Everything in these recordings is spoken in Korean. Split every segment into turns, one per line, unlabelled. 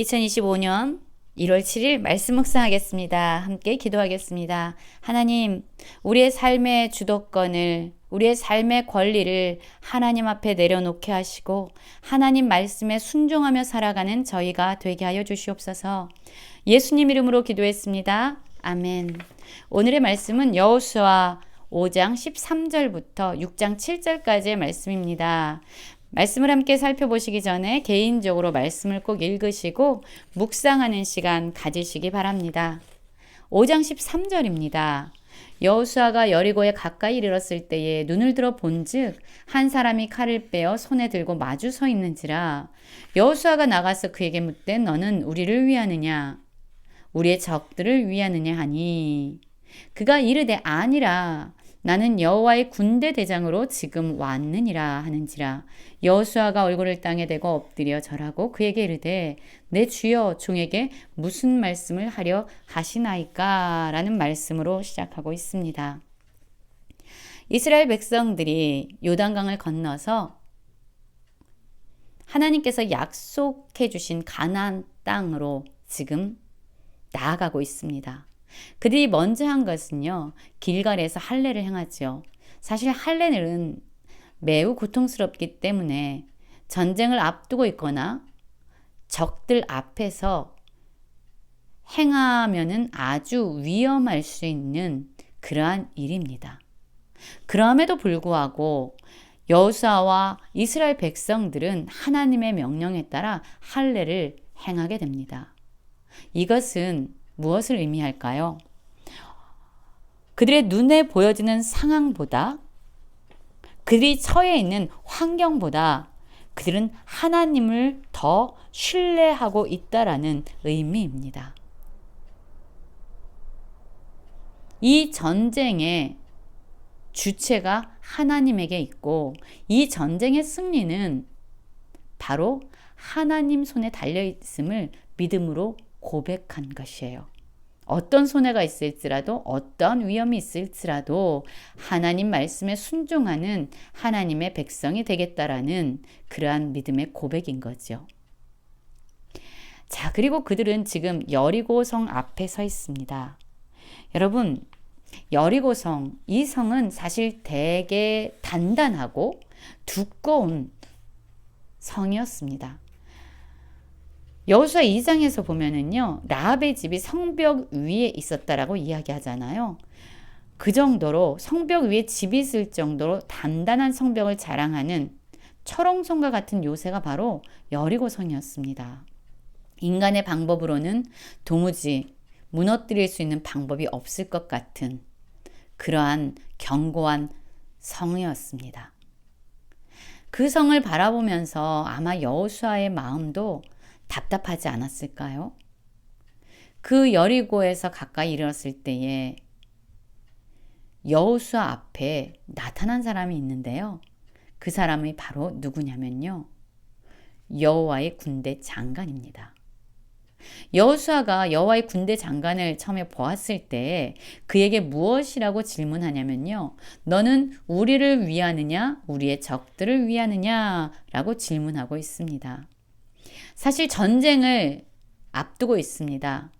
2025년 1월 7일 말씀 묵상하겠습니다. 함께 기도하겠습니다. 하나님, 우리의 삶의 주도권을, 우리의 삶의 권리를 하나님 앞에 내려놓게 하시고, 하나님 말씀에 순종하며 살아가는 저희가 되게 하여 주시옵소서. 예수님 이름으로 기도했습니다. 아멘. 오늘의 말씀은 여호수아 5장 13절부터 6장 7절까지의 말씀입니다. 말씀을 함께 살펴보시기 전에 개인적으로 말씀을 꼭 읽으시고 묵상하는 시간 가지시기 바랍니다. 5장 13절입니다. 여호수아가 여리고에 가까이 이르렀을 때에 눈을 들어 본즉 한 사람이 칼을 빼어 손에 들고 마주 서 있는지라 여호수아가 나가서 그에게 묻되 너는 우리를 위하느냐 우리의 적들을 위하느냐 하니 그가 이르되 아니라 나는 여호와의 군대 대장으로 지금 왔느니라 하는지라 여호수아가 얼굴을 땅에 대고 엎드려 절하고 그에게 이르되 내 주여 종에게 무슨 말씀을 하려 하시나이까라는 말씀으로 시작하고 있습니다. 이스라엘 백성들이 요단강을 건너서 하나님께서 약속해 주신 가나안 땅으로 지금 나아가고 있습니다. 그들이 먼저 한 것은요, 길갈에서 할례를 행하지요. 사실 할례는 매우 고통스럽기 때문에 전쟁을 앞두고 있거나 적들 앞에서 행하면은 아주 위험할 수 있는 그러한 일입니다. 그럼에도 불구하고 여호수아와 이스라엘 백성들은 하나님의 명령에 따라 할례를 행하게 됩니다. 이것은 무엇을 의미할까요? 그들의 눈에 보여지는 상황보다 그들이 처해 있는 환경보다 그들은 하나님을 더 신뢰하고 있다라는 의미입니다. 이 전쟁의 주체가 하나님에게 있고 이 전쟁의 승리는 바로 하나님 손에 달려 있음을 믿음으로 고백한 것이에요. 어떤 손해가 있을지라도 어떤 위험이 있을지라도 하나님 말씀에 순종하는 하나님의 백성이 되겠다라는 그러한 믿음의 고백인 거죠. 자, 그리고 그들은 지금 여리고성 앞에 서 있습니다. 여러분, 여리고성, 이 성은 사실 되게 단단하고 두꺼운 성이었습니다. 여호수아 2장에서 보면은요. 라합의 집이 성벽 위에 있었다라고 이야기하잖아요. 그 정도로 성벽 위에 집이 있을 정도로 단단한 성벽을 자랑하는 철옹성과 같은 요새가 바로 여리고성이었습니다. 인간의 방법으로는 도무지 무너뜨릴 수 있는 방법이 없을 것 같은 그러한 견고한 성이었습니다. 그 성을 바라보면서 아마 여호수아의 마음도 답답하지 않았을까요? 그 여리고에서 가까이 이르렀을 때에 여호수아 앞에 나타난 사람이 있는데요. 그 사람이 바로 누구냐면요. 여호와의 군대 장관입니다. 여호수아가 여호와의 군대 장관을 처음에 보았을 때 그에게 무엇이라고 질문하냐면요. 너는 우리를 위하느냐, 우리의 적들을 위하느냐라고 질문하고 있습니다. 사실 전쟁을 앞두고 있습니다.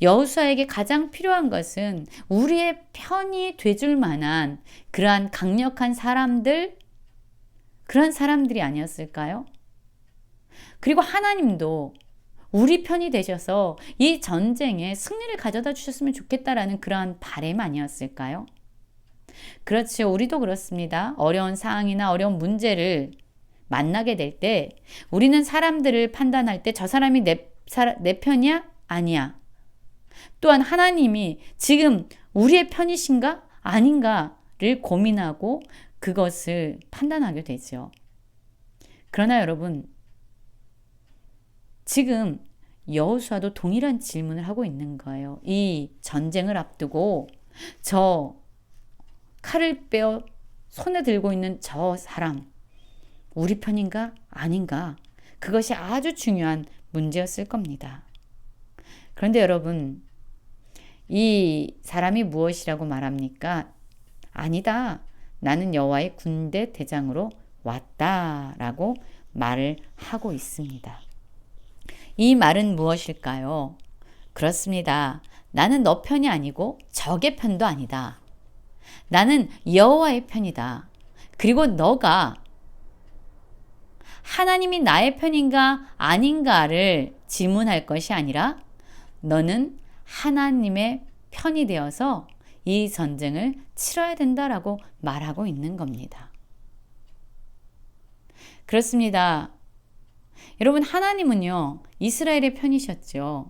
여호수아에게 가장 필요한 것은 우리의 편이 돼줄 만한 그러한 강력한 사람들, 그런 사람들이 아니었을까요? 그리고 하나님도 우리 편이 되셔서 이 전쟁에 승리를 가져다 주셨으면 좋겠다라는 그러한 바램 아니었을까요? 그렇죠. 우리도 그렇습니다. 어려운 상황이나 어려운 문제를 만나게 될 때 우리는 사람들을 판단할 때 저 사람이 내, 내 편이야? 아니야. 또한 하나님이 지금 우리의 편이신가? 아닌가를 고민하고 그것을 판단하게 되죠. 그러나 여러분, 지금 여호수아도 동일한 질문을 하고 있는 거예요. 이 전쟁을 앞두고 저 칼을 빼어 손에 들고 있는 저 사람, 우리 편인가? 아닌가? 그것이 아주 중요한 문제였을 겁니다. 그런데 여러분, 이 사람이 무엇이라고 말합니까? 아니다. 나는 여호와의 군대 대장으로 왔다라고 말을 하고 있습니다. 이 말은 무엇일까요? 그렇습니다. 나는 너 편이 아니고 적의 편도 아니다. 나는 여호와의 편이다. 그리고 너가 하나님이 나의 편인가 아닌가를 질문할 것이 아니라 너는 하나님의 편이 되어서 이 전쟁을 치러야 된다라고 말하고 있는 겁니다. 그렇습니다. 여러분 하나님은요. 이스라엘의 편이셨죠.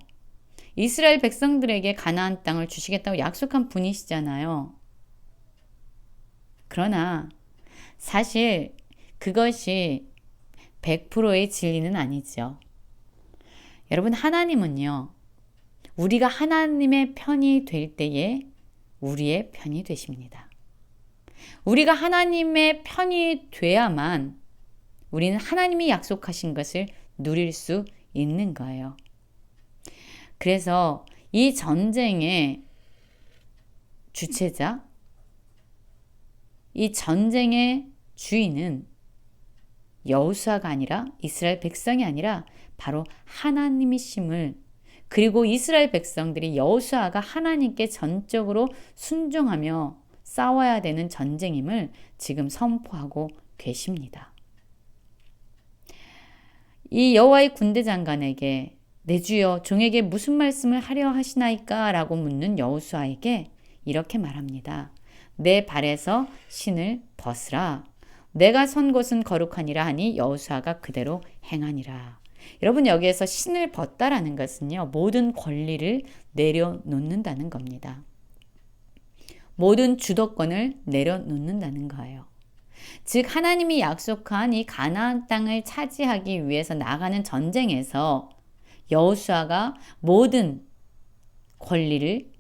이스라엘 백성들에게 가나안 땅을 주시겠다고 약속한 분이시잖아요. 그러나 사실 그것이 100%의 진리는 아니죠. 여러분 하나님은요. 우리가 하나님의 편이 될 때에 우리의 편이 되십니다. 우리가 하나님의 편이 돼야만 우리는 하나님이 약속하신 것을 누릴 수 있는 거예요. 그래서 이 전쟁의 주체자, 이 전쟁의 주인은 여호수아가 아니라 이스라엘 백성이 아니라 바로 하나님이심을 그리고 이스라엘 백성들이 여호수아가 하나님께 전적으로 순종하며 싸워야 되는 전쟁임을 지금 선포하고 계십니다. 이 여호와의 군대 장관에게 내 주여 종에게 무슨 말씀을 하려 하시나이까라고 묻는 여호수아에게 이렇게 말합니다. 내 발에서 신을 벗으라. 내가 선 곳은 거룩하니라 하니 여호수아가 그대로 행하니라. 여러분 여기에서 신을 벗다라는 것은요. 모든 권리를 내려놓는다는 겁니다. 모든 주도권을 내려놓는다는 거예요. 즉 하나님이 약속한 이 가나안 땅을 차지하기 위해서 나가는 전쟁에서 여호수아가 모든 권리를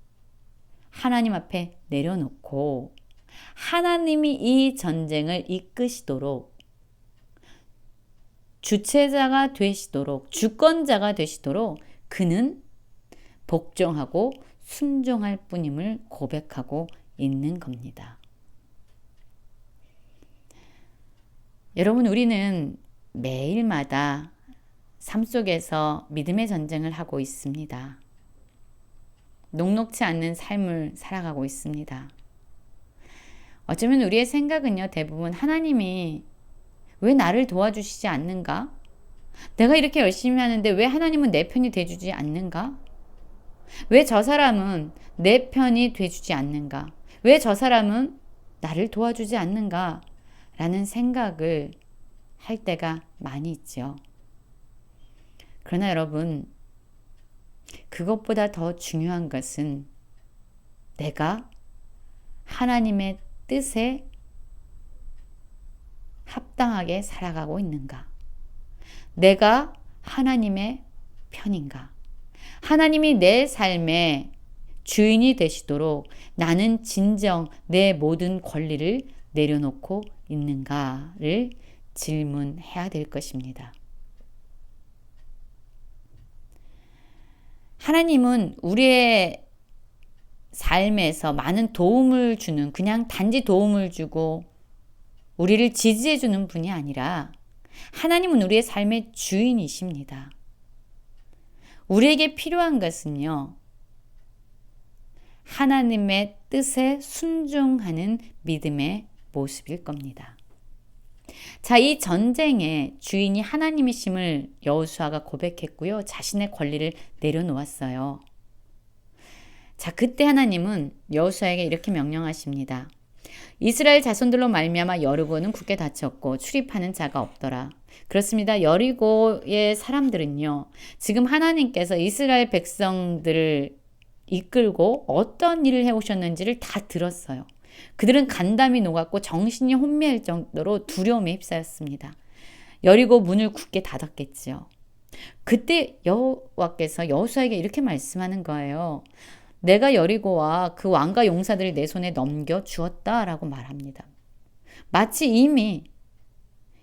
하나님 앞에 내려놓고 하나님이 이 전쟁을 이끄시도록 주체자가 되시도록 주권자가 되시도록 그는 복종하고 순종할 뿐임을 고백하고 있는 겁니다. 여러분 우리는 매일마다 삶 속에서 믿음의 전쟁을 하고 있습니다. 녹록치 않는 삶을 살아가고 있습니다. 어쩌면 우리의 생각은요, 대부분 하나님이 왜 나를 도와주시지 않는가? 내가 이렇게 열심히 하는데 왜 하나님은 내 편이 돼주지 않는가? 왜 저 사람은 내 편이 돼주지 않는가? 왜 저 사람은 나를 도와주지 않는가? 라는 생각을 할 때가 많이 있죠. 그러나 여러분, 그것보다 더 중요한 것은 내가 하나님의 뜻에 합당하게 살아가고 있는가? 내가 하나님의 편인가? 하나님이 내 삶의 주인이 되시도록 나는 진정 내 모든 권리를 내려놓고 있는가를 질문해야 될 것입니다. 하나님은 우리의 삶에서 많은 도움을 주는 그냥 단지 도움을 주고 우리를 지지해 주는 분이 아니라 하나님은 우리의 삶의 주인이십니다. 우리에게 필요한 것은요. 하나님의 뜻에 순종하는 믿음의 모습일 겁니다. 자, 이 전쟁의 주인이 하나님이심을 여호수아가 고백했고요. 자신의 권리를 내려놓았어요. 자, 그때 하나님은 여호수아에게 이렇게 명령하십니다. 이스라엘 자손들로 말미암아 여리고는 굳게 닫혔고 출입하는 자가 없더라. 그렇습니다. 여리고의 사람들은요. 지금 하나님께서 이스라엘 백성들을 이끌고 어떤 일을 해 오셨는지를 다 들었어요. 그들은 간담이 녹았고 정신이 혼미할 정도로 두려움에 휩싸였습니다. 여리고 문을 굳게 닫았겠지요. 그때 여호와께서 여호수아에게 이렇게 말씀하는 거예요. 내가 여리고와 그 왕과 용사들을 내 손에 넘겨 주었다라고 말합니다. 마치 이미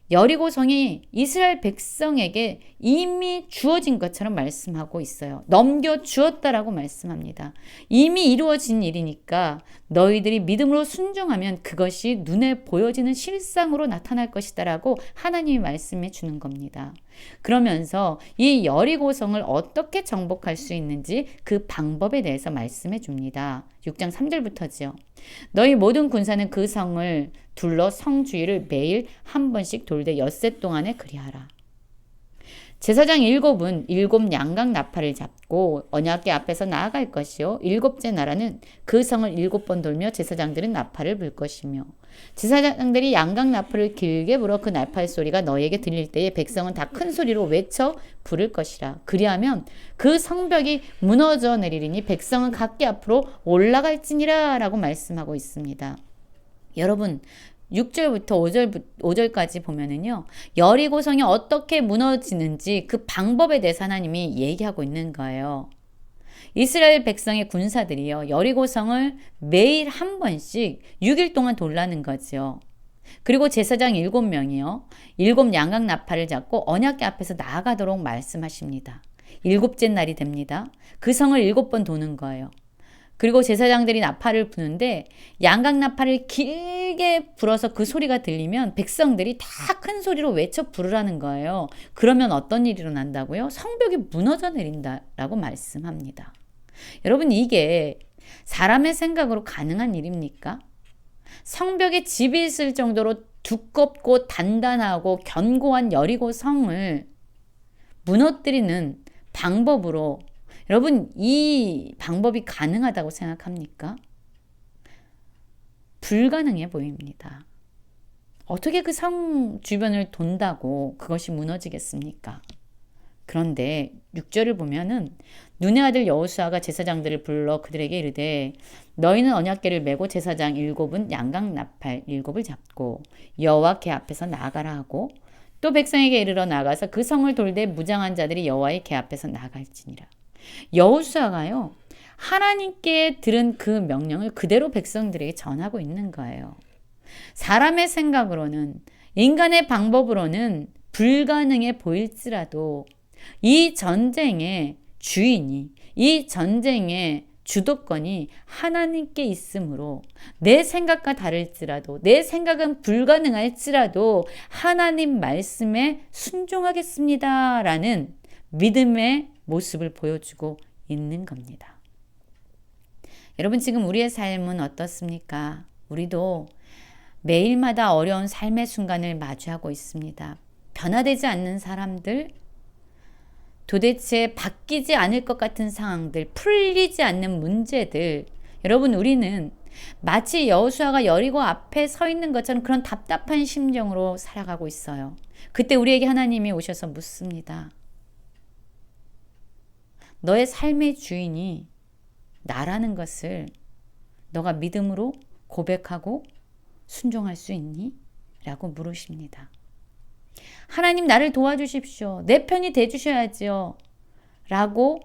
여리고 성이 이스라엘 백성에게 이미 주어진 것처럼 말씀하고 있어요. 넘겨 주었다라고 말씀합니다. 이미 이루어진 일이니까 너희들이 믿음으로 순종하면 그것이 눈에 보여지는 실상으로 나타날 것이다라고 하나님이 말씀해 주는 겁니다. 그러면서 이 여리고성을 어떻게 정복할 수 있는지 그 방법에 대해서 말씀해 줍니다. 6장 3절부터지요. 너희 모든 군사는 그 성을 둘러 성 주위를 매일 한 번씩 돌되 엿새 동안에 그리하라. 제사장 일곱은 일곱 양각 나팔을 잡고 언약궤 앞에서 나아갈 것이요 일곱째 나라는 그 성을 일곱 번 돌며 제사장들은 나팔을 불 것이며 제사장들이 양각 나팔을 길게 불어 그 나팔 소리가 너에게 들릴 때에 백성은 다 큰 소리로 외쳐 부를 것이라 그리하면 그 성벽이 무너져 내리리니 백성은 각기 앞으로 올라갈지니라라고 말씀하고 있습니다. 여러분 6절부터 5절, 5절까지 보면은요, 여리고성이 어떻게 무너지는지 그 방법에 대해서 하나님이 얘기하고 있는 거예요. 이스라엘 백성의 군사들이요, 여리고성을 매일 한 번씩 6일 동안 돌라는 거죠. 그리고 제사장 7명이요, 일곱 양각 나팔을 잡고 언약궤 앞에서 나아가도록 말씀하십니다. 일곱째 날이 됩니다. 그 성을 일곱 번 도는 거예요. 그리고 제사장들이 나팔을 부는데 양각 나팔을 길게 불어서 그 소리가 들리면 백성들이 다 큰 소리로 외쳐 부르라는 거예요. 그러면 어떤 일이 일어난다고요? 성벽이 무너져 내린다라고 말씀합니다. 여러분 이게 사람의 생각으로 가능한 일입니까? 성벽에 집이 있을 정도로 두껍고 단단하고 견고한 여리고 성을 무너뜨리는 방법으로 여러분, 이 방법이 가능하다고 생각합니까? 불가능해 보입니다. 어떻게 그 성 주변을 돈다고 그것이 무너지겠습니까? 그런데 6절을 보면은 눈의 아들 여호수아가 제사장들을 불러 그들에게 이르되 너희는 언약궤를 메고 제사장 일곱은 양각 나팔 일곱을 잡고 여호와께 앞에서 나가라 하고 또 백성에게 이르러 나가서 그 성을 돌되 무장한 자들이 여호와의 궤 앞에서 나갈지니라. 여호수아가요. 하나님께 들은 그 명령을 그대로 백성들에게 전하고 있는 거예요. 사람의 생각으로는 인간의 방법으로는 불가능해 보일지라도 이 전쟁의 주인이 이 전쟁의 주도권이 하나님께 있으므로 내 생각과 다를지라도 내 생각은 불가능할지라도 하나님 말씀에 순종하겠습니다라는 믿음의 모습을 보여주고 있는 겁니다. 여러분, 지금 우리의 삶은 어떻습니까? 우리도 매일마다 어려운 삶의 순간을 마주하고 있습니다. 변화되지 않는 사람들, 도대체 바뀌지 않을 것 같은 상황들, 풀리지 않는 문제들. 여러분, 우리는 마치 여호수아가 여리고 앞에 서 있는 것처럼 그런 답답한 심정으로 살아가고 있어요. 그때 우리에게 하나님이 오셔서 묻습니다. 너의 삶의 주인이 나라는 것을 너가 믿음으로 고백하고 순종할 수 있니? 라고 물으십니다. 하나님 나를 도와주십시오. 내 편이 돼주셔야지요. 라고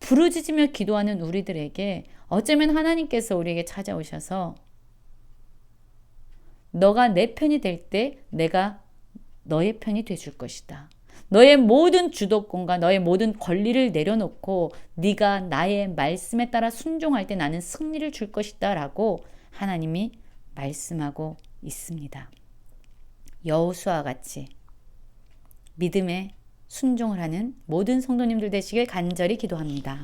부르짖으며 기도하는 우리들에게 어쩌면 하나님께서 우리에게 찾아오셔서 너가 내 편이 될 때 내가 너의 편이 돼줄 것이다. 너의 모든 주도권과 너의 모든 권리를 내려놓고 네가 나의 말씀에 따라 순종할 때 나는 승리를 줄 것이다라고 하나님이 말씀하고 있습니다. 여호수아 같이 믿음에 순종을 하는 모든 성도님들 되시길 간절히 기도합니다.